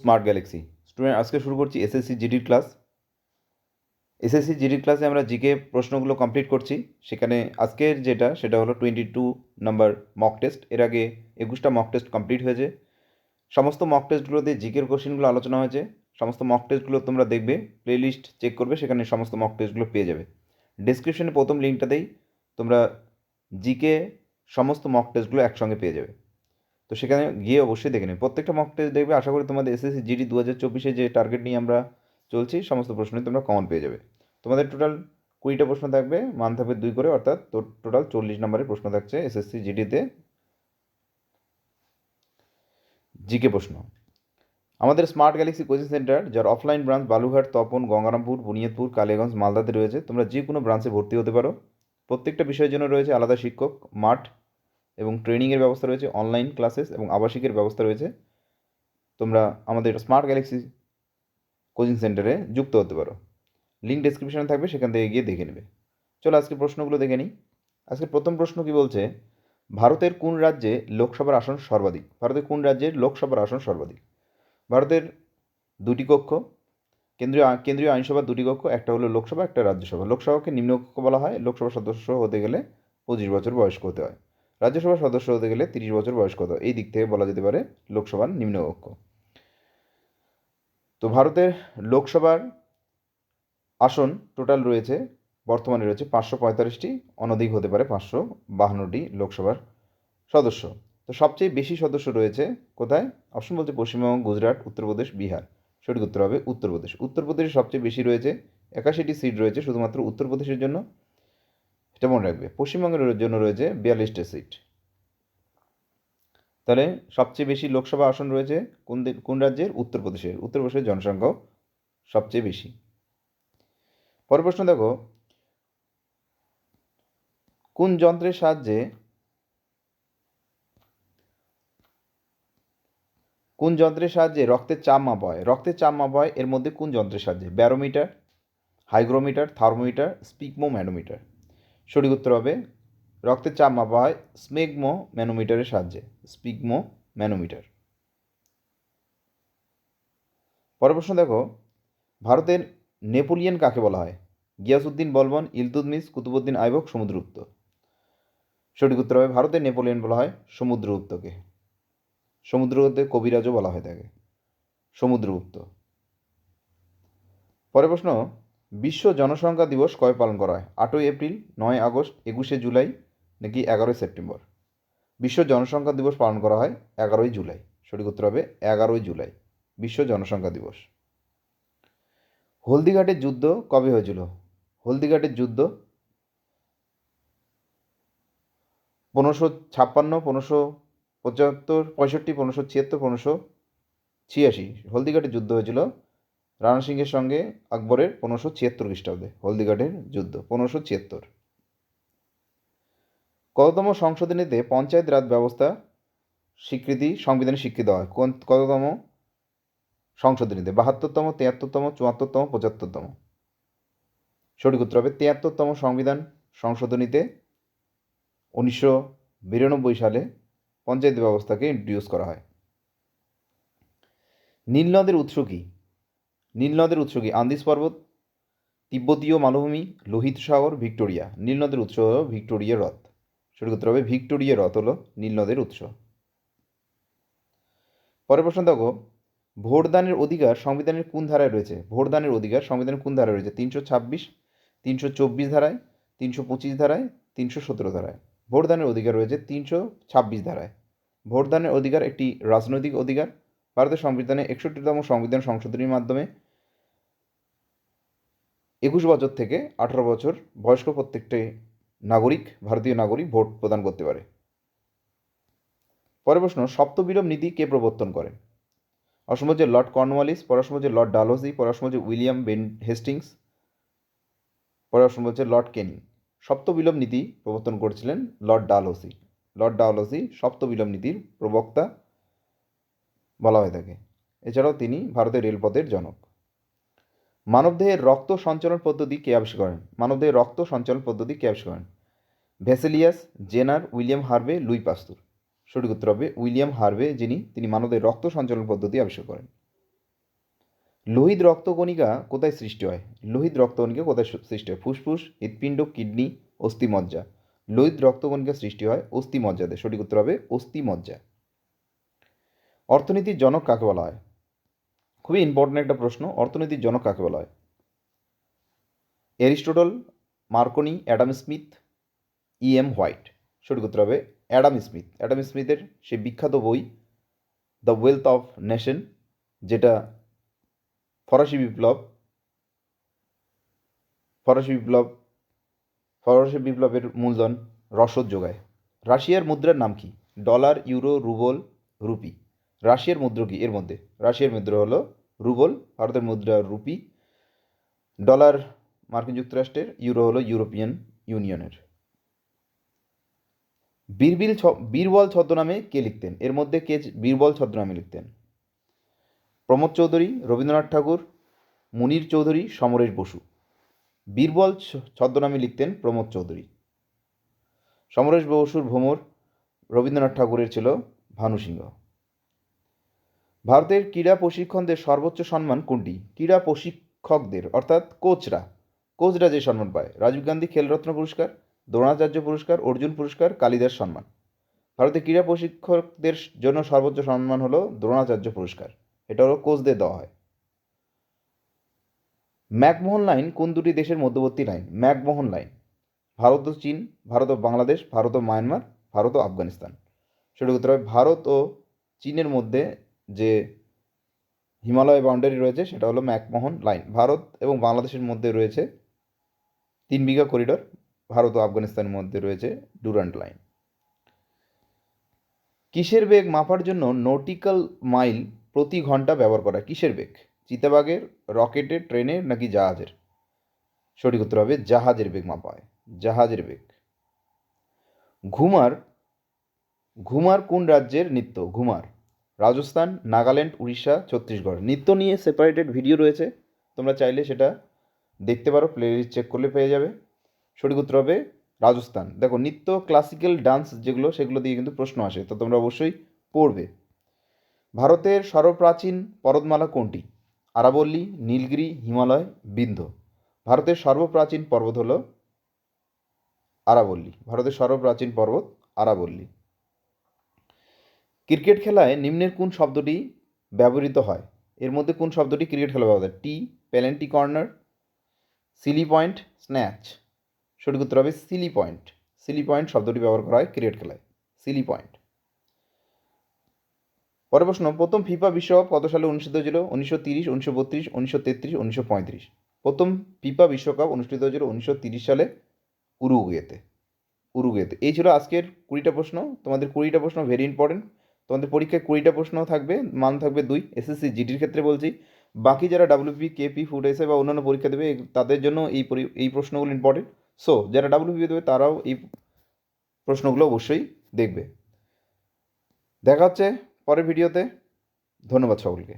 Smart Galaxy student আজকে শুরু করছি এসএসসি জিডির ক্লাস এসএসসি জিডির ক্লাসে আমরা জিকে প্রশ্নগুলো কমপ্লিট করছি। সেখানে আজকের যেটা, সেটা হলো twenty two number mock test এর আগে একুশটা মক টেস্ট কমপ্লিট হয়েছে। সমস্ত মক টেস্টগুলোতে জিকের কোশ্চেনগুলো আলোচনা হয়েছে। সমস্ত মক টেস্টগুলো তোমরা দেখবে প্লেলিস্ট চেক করবে, সেখানে সমস্ত মক টেস্টগুলো পেয়ে যাবে। ডিসক্রিপশনে প্রথম লিঙ্কটাতেই তোমরা জিকে সমস্ত মক টেস্টগুলো একসঙ্গে পেয়ে যাবে। তো সেখানে গিয়ে অবশ্যই দেখে নেবে। প্রত্যেকটা মক টেস্ট দেখবে, আশা করি তোমাদের এসএসসি জিডি দু হাজার চব্বিশে যে টার্গেট নিয়ে আমরা চলছি, সমস্ত প্রশ্নই তোমরা কমন পেয়ে যাবে। তোমাদের টোটাল কুড়িটা প্রশ্ন থাকবে মান থাকবে দুই করে, অর্থাৎ টোটাল চল্লিশ নম্বরের প্রশ্ন থাকছে এসএসসি জিডিতে জিকে প্রশ্ন। আমাদের স্মার্ট গ্যালাক্সি কোচিং সেন্টার যার অফলাইন ব্রাঞ্চ বালুঘাট তপন, গঙ্গারামপুর, বুনিয়াদপুর কালীগঞ্জ মালদাতে রয়েছে, তোমরা যে কোনো ব্রাঞ্চে ভর্তি হতে পারো। প্রত্যেকটা বিষয়ের জন্য রয়েছে আলাদা শিক্ষক, মাঠ এবং ট্রেনিংয়ের ব্যবস্থা রয়েছে অনলাইন ক্লাসেস এবং আবাসিকের ব্যবস্থা রয়েছে। তোমরা আমাদের স্মার্ট গ্যালাক্সি কোচিং সেন্টারে যুক্ত হতে পারো। লিঙ্ক ডেসক্রিপশনে থাকবে, সেখান থেকে গিয়ে দেখে নেবে। চলো আজকে প্রশ্নগুলো দেখে নিই। আজকের প্রথম প্রশ্ন কি বলছে, ভারতের কোন রাজ্যে লোকসভার আসন সর্বাধিক? ভারতের কোন রাজ্যের লোকসভার আসন সর্বাধিক? ভারতের দুটি কক্ষ, কেন্দ্রীয় কেন্দ্রীয় আইনসভার দুটি কক্ষ, একটা হলো লোকসভা, একটা রাজ্যসভা। লোকসভাকে নিম্নকক্ষ বলা হয়। লোকসভা সদস্য হতে গেলে পঁচিশ বছর বয়স্ক হতে হয়। রাজ্যসভার সদস্য হতে গেলে তিরিশ বছর বয়স্ক হতে হয় এই দিক থেকে বলা যেতে পারে লোকসভার নিম্নকক্ষ তো ভারতের লোকসভার আসন টোটাল রয়েছে, বর্তমানে রয়েছে পাঁচশো পঁয়তাল্লিশটি, অনধিক হতে পারে পাঁচশো বাহান্নটি লোকসভার সদস্য। তো সবচেয়ে বেশি সদস্য রয়েছে কোথায়? অপশন বলছে পশ্চিমবঙ্গ, গুজরাট, উত্তরপ্রদেশ, বিহার। সঠিক উত্তর হবে উত্তরপ্রদেশ। উত্তরপ্রদেশে সবচেয়ে বেশি রয়েছে, একাশিটি সিট রয়েছে শুধুমাত্র উত্তরপ্রদেশের জন্য। এটা মনে রাখবে। পশ্চিমবঙ্গের জন্য রয়েছে বিয়াল্লিশটা সিট তাহলে সবচেয়ে বেশি লোকসভা আসন রয়েছে কোন কোন রাজ্যের? উত্তরপ্রদেশের। উত্তরপ্রদেশের জনসংখ্যাও সবচেয়ে বেশি। পরের প্রশ্ন দেখো, কোন যন্ত্রের সাহায্যে কোন যন্ত্রের সাহায্যে রক্তের চাপ মাপা হয় রক্তের চাপ মাপা হয় এর মধ্যে কোন যন্ত্রের সাহায্যে? ব্যারোমিটার, হাইগ্রোমিটার, থার্মোমিটার স্পিকমো ম্যানোমিটার সঠিক উত্তর হবে রক্তের চাপ মাপা হয় স্মেগমো ম্যানোমিটারের সাহায্যে স্পিগমো ম্যানোমিটার পরের প্রশ্ন দেখো, ভারতের নেপোলিয়ন কাকে বলা হয়? গিয়াসুদ্দিন বলবন ইলতুদমিস কুতুবুদ্দিন আইবক সমুদ্রগুপ্ত সঠিক উত্তর হবে ভারতের নেপোলিয়ন বলা হয় সমুদ্রগুপ্তকে সমুদ্রগুপ্তের কবিরাজও বলা হয় তাকে। সমুদ্রগুপ্ত পরের প্রশ্ন বিশ্ব জনসংখ্যা দিবস কবে পালন করা হয়? আটই এপ্রিল, নয় আগস্ট, একুশে জুলাই নাকি এগারোই সেপ্টেম্বর? বিশ্ব জনসংখ্যা দিবস পালন করা হয় এগারোই জুলাই। সঠিক উত্তর হবে এগারোই জুলাই, বিশ্ব জনসংখ্যা দিবস। হলদিঘাটের যুদ্ধ কবে হয়েছিল? হলদিঘাটের যুদ্ধ পনেরোশো ছাপ্পান্ন, পনেরোশো পঁচাত্তর, পঁয়ষট্টি, পনেরোশো ছিয়াত্তর, পনেরোশো ছিয়াশি। হলদিঘাটের যুদ্ধ হয়েছিল রানা সিংহের সঙ্গে আকবরের পনেরোশো ছিয়াত্তর খ্রিস্টাব্দে, হলদিঘাটের যুদ্ধ, পনেরোশো ছিয়াত্তর। কততম সংশোধনীতে পঞ্চায়েত রাজ ব্যবস্থা স্বীকৃতি, সংবিধানে স্বীকৃত হয়। কোন, কততম সংশোধনীতে বাহাত্তরতম, তিয়াত্তরতম, চুয়াত্তরতম, পঁচাত্তরতম। সঠিক উত্তর হবে তিয়াত্তরতম সংবিধান সংশোধনীতে উনিশশো বিরানব্বই সালে পঞ্চায়েত ব্যবস্থাকে ইন্ট্রোডিউস করা হয়। নীলনদের উৎস কী? নীলনদের উৎস কি? আন্দিস পর্বত, তিব্বতীয় মালভূমি, লোহিত সাগর, ভিক্টোরিয়া। নীলনদের উৎস হল ভিক্টোরিয়া হ্রদ। সঠিক উত্তর হবে, ভিক্টোরিয়া হ্রদ হলো নীলনদের উৎস। পরের প্রশ্ন দেখো, ভোটদানের অধিকার সংবিধানের কোন ধারায় রয়েছে? ভোটদানের অধিকার সংবিধানের কোন ধারায় রয়েছে? তিনশো ছাব্বিশ, তিনশো চব্বিশ ধারায়, তিনশো পঁচিশ ধারায়, তিনশো সতেরো ধারায়। ভোটদানের অধিকার রয়েছে তিনশো ছাব্বিশ ধারায়। ভোটদানের অধিকার একটি রাজনৈতিক অধিকার ভারতের সংবিধানে একষট্টিতম সংবিধান সংশোধনীর মাধ্যমে একুশ বছর থেকে আঠারো বছর বয়স্ক প্রত্যেকটি নাগরিক, ভারতীয় নাগরিক ভোট প্রদান করতে পারে। পরের প্রশ্ন সপ্তবিলোম নীতি কে প্রবর্তন করেন? অসম হচ্ছে লর্ড কর্নওয়ালিস পরাশম লর্ড ডালহসি হচ্ছে উইলিয়াম বেন হেস্টিংস হচ্ছে লর্ড কেনি। সপ্তবিলোম নীতি প্রবর্তন করেছিলেন লর্ড ডালহসি। লর্ড ডালহসি সপ্তবিলোম নীতির প্রবক্তা বলা হয়ে থাকে এছাড়াও তিনি ভারতের রেলপথের জনক। মানবদেহের রক্ত সঞ্চালন পদ্ধতি কে আবিষ্কার করেন? মানবদেহের রক্ত সঞ্চালন পদ্ধতি কে আবিষ্কার করেন? Vesalius Jenner William Harvey, Louis Pasteur. সঠিক উত্তর হবে উইলিয়াম হার্ভে, যিনি তিনি মানবদের রক্ত সঞ্চালন পদ্ধতি আবিষ্কার করেন। লোহিত রক্তকণিকা কোথায় সৃষ্টি হয়? লোহিত রক্তকণিকা কোথায় সৃষ্টি হয়? ফুসফুস, হৃৎপিণ্ড, কিডনি, অস্থিমজ্জা। লোহিত রক্তকণিকা সৃষ্টি হয় অস্থিমজ্জাতে। সঠিক উত্তর হবে অস্থিমজ্জা। অর্থনীতির জনক কাকে বলা হয়? খুবই ইম্পর্ট্যান্ট একটা প্রশ্ন অর্থনীতির জনক কাকে বলা হয়? Aristotle, Marconi, Adam Smith, E M White. সঠিক উত্তর হবে অ্যাডাম স্মিথ। অ্যাডাম স্মিথের সেই বিখ্যাত বই দ্য ওয়েলথ অফ নেশন, যেটা ফরাসি বিপ্লব ফরাসি বিপ্লব, ফরাসি বিপ্লবের মূলধন রসদ যোগায়। রাশিয়ার মুদ্রার নাম কি? Dollar, euro, rouble, rupee. রাশিয়ার মুদ্রা কি এর মধ্যে। রাশিয়ার মুদ্রা হলো রুবল, ভারতের মুদ্রা রুপি। ডলার মার্কিন যুক্তরাষ্ট্রের, ইউরো হলো ইউরোপিয়ান ইউনিয়নের। বীরবিল বীরবল ছদ্মনামে কে লিখতেন? এর মধ্যে কে বীরবল ছদ্মনামে লিখতেন? প্রমোদ চৌধুরী, রবীন্দ্রনাথ ঠাকুর, মুনির চৌধুরী, সমরেশ বসু। বীরবল ছদ্মনামে লিখতেন প্রমোদ চৌধুরী। সমরেশ বসুর ভ্রমর রবীন্দ্রনাথ ঠাকুরের ছিল ভানু সিংহ। ভারতের ক্রীড়া প্রশিক্ষণদের সর্বোচ্চ সম্মান কোনটি? ক্রীড়া প্রশিক্ষকদের, অর্থাৎ কোচরা। কোচরা যে সম্মান পায়? রাজীব গান্ধী খেলরত্ন পুরস্কার, দ্রোণাচার্য পুরস্কার, অর্জুন পুরস্কার, কালিদাস সম্মান। ভারতের ক্রীড়া প্রশিক্ষকদের জন্য সর্বোচ্চ সম্মান হলো দ্রোণাচার্য পুরস্কার। এটা হলো কোচদের দেওয়া হয়। ম্যাকমোহন লাইন কোন দুটি দেশের মধ্যবর্তী লাইন? McMahon line. ভারত ও চীন, ভারত ও বাংলাদেশ, ভারত ও মায়ানমার, ভারত ও আফগানিস্তান। সঠিক উত্তর হবে, ভারত ও চীনের মধ্যে যে হিমালয় বাউন্ডারি রয়েছে, সেটা হলো ম্যাকমোহন লাইন। ভারত এবং বাংলাদেশের মধ্যে রয়েছে তিন বিঘা করিডর ভারত ও আফগানিস্তানের মধ্যে রয়েছে ডুরান্ট লাইন কিসের বেগ মাপার জন্য নটিক্যাল মাইল প্রতি ঘণ্টা ব্যবহার করা? কিসের বেগ? চিতাবাঘের, রকেটের, ট্রেনের নাকি জাহাজের? সঠিক উত্তর হবে জাহাজের বেগ মাপা হয়। জাহাজের বেগ। ঘুমার ঘুমার কোন রাজ্যের নৃত্য? ঘুমার। রাজস্থান, নাগাল্যান্ড, উড়িষ্যা, ছত্তিশগড়। নৃত্য নিয়ে সেপারেটেড ভিডিও রয়েছে। তোমরা চাইলে সেটা দেখতে পারো প্লেলিস্ট চেক করলে পেয়ে যাবে। সঠিক উত্তর হবে রাজস্থান। দেখো, নৃত্য ক্লাসিক্যাল ডান্স যেগুলো, সেগুলো দিয়ে কিন্তু প্রশ্ন আসে। তো তোমরা অবশ্যই পড়বে। ভারতের সর্বপ্রাচীন পর্বতমালা কোনটি? আরাবল্লী, নীলগিরি, হিমালয়, বিন্ধ্য। ভারতের সর্বপ্রাচীন পর্বত হলো আরাবল্লী। ভারতের সর্বপ্রাচীন পর্বত আরাবল্লী। ক্রিকেট খেলায় নিম্নের কোন শব্দটি ব্যবহৃত হয়? এর মধ্যে কোন শব্দটি ক্রিকেট খেলা ব্যবহৃত হয়? টি penalty corner silly point snatch সঠিক উত্তর হবে সিলি পয়েন্ট সিলি পয়েন্ট শব্দটি ব্যবহার করা হয় ক্রিকেট খেলায়। সিলি পয়েন্ট পরের প্রশ্ন, প্রথম ফিফা বিশ্বকাপ কত সালে অনুষ্ঠিত হয়েছিল? উনিশশো তিরিশ, উনিশশো বত্রিশ, উনিশশো তেত্রিশ, উনিশশো পঁয়ত্রিশ। প্রথম ফিফা বিশ্বকাপ অনুষ্ঠিত হয়েছিল উনিশশো তিরিশ সালে উরুগুয়েতে। উরুগুয়েতে। এই ছিল আজকের কুড়িটা প্রশ্ন। তোমাদের কুড়িটা প্রশ্ন ভেরি ইম্পর্টেন্ট তোমাদের পরীক্ষায় কুড়িটা প্রশ্ন থাকবে, মান থাকবে দুই এসএসসি জিডির ক্ষেত্রে বলছি। বাকি যারা ডাব্লিউপি কেপি ফুড এসে বা অন্যান্য পরীক্ষা দেবে, তাদের জন্য এই এই প্রশ্নগুলো ইম্পর্টেন্ট সো যারা ডাব্লিউপি দেবে, তারাও এই প্রশ্নগুলো অবশ্যই দেখবে। দেখা হচ্ছে পরের ভিডিওতে। ধন্যবাদ সকলকে।